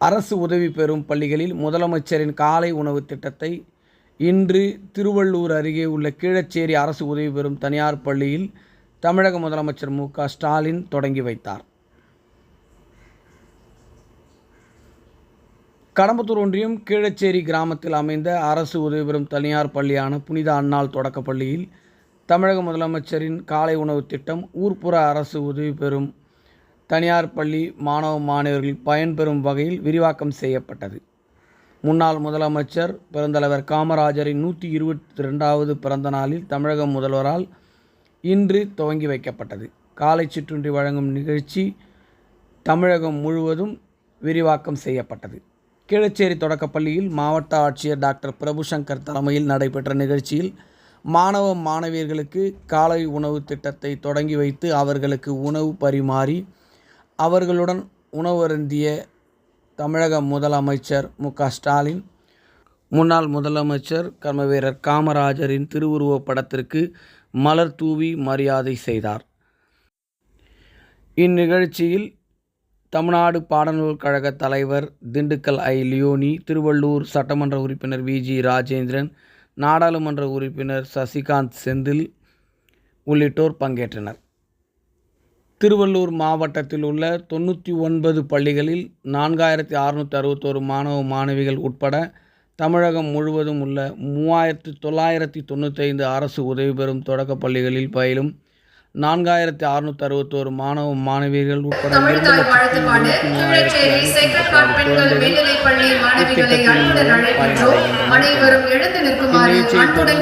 அரசு உதவி பெறும் பள்ளிகளில் முதலமைச்சரின் காலை உணவு திட்டத்தை இன்று திருவள்ளூர் அருகே உள்ள கீழச்சேரி அரசு உதவி பெறும் தனியார் பள்ளியில் தமிழக முதலமைச்சர் மு க ஸ்டாலின் தொடங்கி வைத்தார். கடம்பத்தூர் ஒன்றியம் கீழச்சேரி கிராமத்தில் அமைந்த அரசு உதவி பெறும் தனியார் பள்ளியான புனித அன்னாள் தொடக்கப் பள்ளியில் தமிழக முதலமைச்சரின் காலை உணவு திட்டம் ஊர்ப்புற அரசு உதவி பெறும் தனியார் பள்ளி மாணவ மாணவர்கள் பயன்பெறும் வகையில் விரிவாக்கம் செய்யப்பட்டது. முன்னாள் முதலமைச்சர் பெருந்தலைவர் காமராஜரின் நூற்றி இருபத்தி ரெண்டாவது பிறந்த நாளில் தமிழக முதல்வரால் இன்று துவங்கி வைக்கப்பட்டது. காலை சிற்றுண்டி வழங்கும் நிகழ்ச்சி தமிழகம் முழுவதும் விரிவாக்கம் செய்யப்பட்டது. கீழச்சேரி தொடக்கப்பள்ளியில் மாவட்ட ஆட்சியர் டாக்டர் பிரபுசங்கர் தலைமையில் நடைபெற்ற நிகழ்ச்சியில் மாணவ மாணவியர்களுக்கு காலை உணவு திட்டத்தை தொடங்கி வைத்து அவர்களுக்கு உணவு பரிமாறி அவர்களுடன் உணவருந்திய தமிழக முதலமைச்சர் மு. க. ஸ்டாலின் முன்னாள் முதலமைச்சர் கர்மவீரர் காமராஜரின் திருவுருவப் படத்திற்கு மலர் தூவி மரியாதை செய்தார். இந்நிகழ்ச்சியில் தமிழ்நாடு பாடநூல் கழக தலைவர் திண்டுக்கல் ஐ. லியோனி திருவள்ளூர் சட்டமன்ற உறுப்பினர் வி. ஜி. ராஜேந்திரன் நாடாளுமன்ற உறுப்பினர் சசிகாந்த் செந்தில் உள்ளிட்டோர் பங்கேற்றனர். திருவள்ளூர் மாவட்டத்தில் உள்ள தொண்ணூற்றி ஒன்பது பள்ளிகளில் நான்காயிரத்தி அறுநூற்றி அறுபத்தோரு மாணவ மாணவிகள் உட்பட தமிழகம் முழுவதும் உள்ள மூவாயிரத்தி தொள்ளாயிரத்தி தொண்ணூத்தைந்து அரசு உதவி பெறும் தொடக்கப் பள்ளிகளில் பயிலும் நான்காயிரத்தி அறுநூற்றி அறுபத்தோரு மாணவ மாணவியர்கள் உட்பட மாணவிகளை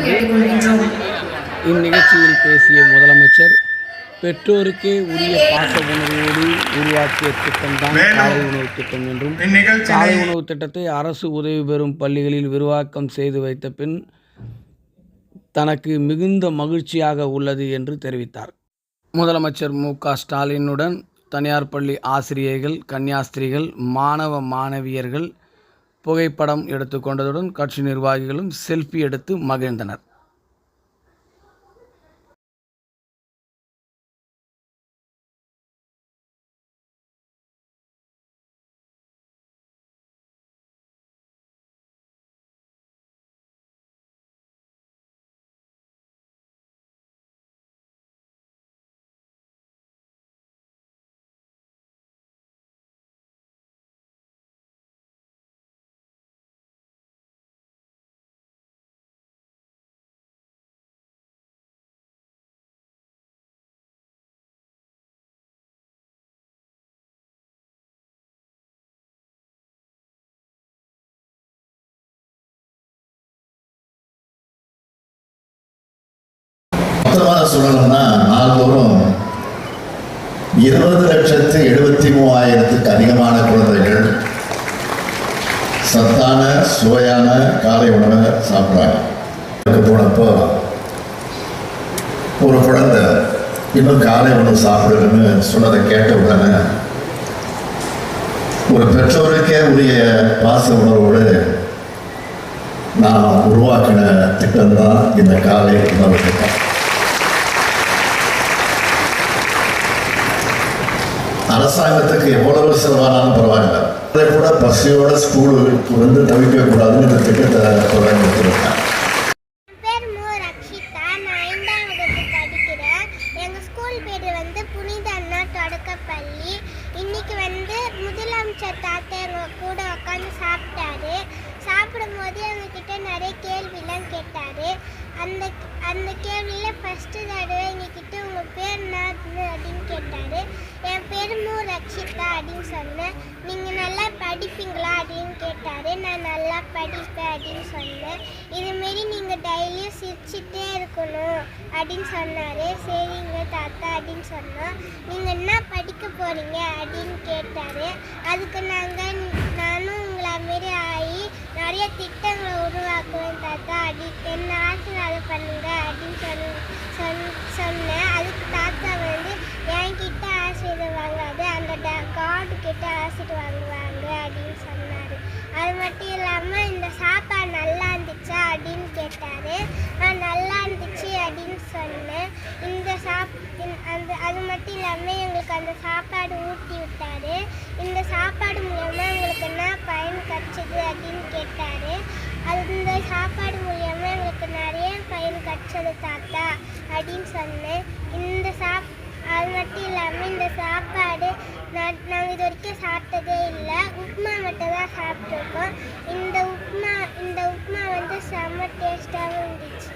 கேட்டுக்கொள்கின்றோம் இந்நிகழ்ச்சியில் பேசிய முதலமைச்சர் பெற்றோருக்கே உரிய பாச உணர்வோடு உருவாக்கிய திட்டம்தான் காலை உணவு திட்டம் என்றும் காலை உணவு திட்டத்தை அரசு உதவி பெறும் பள்ளிகளில் விரிவாக்கம் செய்து வைத்த பின் தனக்கு மிகுந்த மகிழ்ச்சியாக உள்ளது என்று தெரிவித்தார். முதலமைச்சர் மு. க. ஸ்டாலினுடன் தனியார் பள்ளி ஆசிரியர்கள் கன்னியாஸ்திரிகள் மாணவ மாணவியர்கள் புகைப்படம் எடுத்துக்கொண்டதுடன் கட்சி நிர்வாகிகளும் செல்ஃபி எடுத்து மகிழ்ந்தனர். மொத்தமாக சொல்லணும்னா நாள்தோறும் இருபது லட்சத்து எழுபத்தி மூவாயிரத்துக்கு அதிகமான குழந்தைகள் சத்தான சுவையான காலை உணவை சாப்பிட்றாங்க. போனப்போ ஒரு குழந்தை இன்னும் காலை உணவு சாப்பிடுன்னு சொன்னதை கேட்ட உடனே ஒரு பெற்றோருக்கே உரிய பாச உணர்வோடு நான் உருவாக்கின திட்டம்தான் இந்த காலை உணவு திட்டம். அரசாங்கத்துக்கு எவ்வளவு செலவானாலும் பரவாயில்ல. அதை கூட பசியோட ஸ்கூலுக்கு வந்து தவிக்க கூடாதுன்னு இந்த திட்டத்தை தொடங்கி என் பேர் மு. ரக்ஷிதா. நான் ஐந்தாம் வகுப்பு படிக்கிறேன். எங்கள் ஸ்கூல் பேர் வந்து புனித அண்ணா தொடக்கப்பள்ளி. இன்னைக்கு வந்து முதலமைச்சர் தாத்தா எங்கள் கூட உட்காந்து சாப்பிட்டாரு. சாப்பிடும் சாப்பிடும்போது எங்ககிட்ட நிறைய கேள்விலாம் கேட்டார். அந்த அந்த கேள்வியில் ஃபஸ்ட்டு தடவை எங்ககிட்ட உங்கள் பேர் என்ன அப்படின்னு கேட்டார் என் பேர் மு ரக்ஷிதா அப்படின்னு சொன்னேன். நீங்கள் நல்லா படிப்பீங்களா? அப்படின்னு கேட்டார். நான் நல்லா படிப்பேன் அப்படின்னு சொன்னேன். இதுமாரி நீங்கள் டெய்லியும் சிரிச்சிட்டே இருக்கணும் அப்படின்னு சொன்னார். சரிங்க தாத்தா அப்படின்னு சொன்னோம் நீங்கள் என்ன படிக்க போகிறீங்க அப்படின்னு கேட்டார். அதுக்கு நாங்கள் நானும் உங்களை மாரி ஆகி நிறைய திட்டங்களை உருவாக்குவேன் தாத்தா அப்படி என்ன ஆசீர்வாதம் பண்ணுங்க அப்படின்னு சொன்ன சொன் சொன்னேன் அதுக்கு தாத்தா வந்து என்கிட்ட ஆசீர்வாதம் வாங்காது அந்த காடு கிட்ட ஆசீர்வாதம் வாங்குவாங்க அப்படின்னு சொன்னார். அது மட்டும் இல்லாமல் இந்த சாப்பாடு நல்லா இருந்துச்சா அப்படின்னு கேட்டார். நான் நல்லா இருந்துச்சு அப்படின்னு சொன்னேன். இந்த சாப் அந்த அது மட்டும் இல்லாமல் எங்களுக்கு அந்த சாப்பாடு ஊட்டி விட்டார். இந்த சாப்பாடு மூலயமா எங்களுக்கு என்ன இருக்குது அப்படின்னு கேட்டார். அது இந்த சாப்பாடு மூலயமா எங்களுக்கு நிறைய பயன் கிடச்சது தாத்தா அப்படின்னு சொன்னேன். இந்த சாப் அது மட்டும் இல்லாமல் நாங்கள் இது வரைக்கும் சாப்பிட்டதே இல்லை. உப்புமா மட்டும் தான் சாப்பிட்ருக்கோம் இந்த உப்புமா இந்த உப்புமா வந்து செம்ம டேஸ்ட்டாகவும் இருந்துச்சு.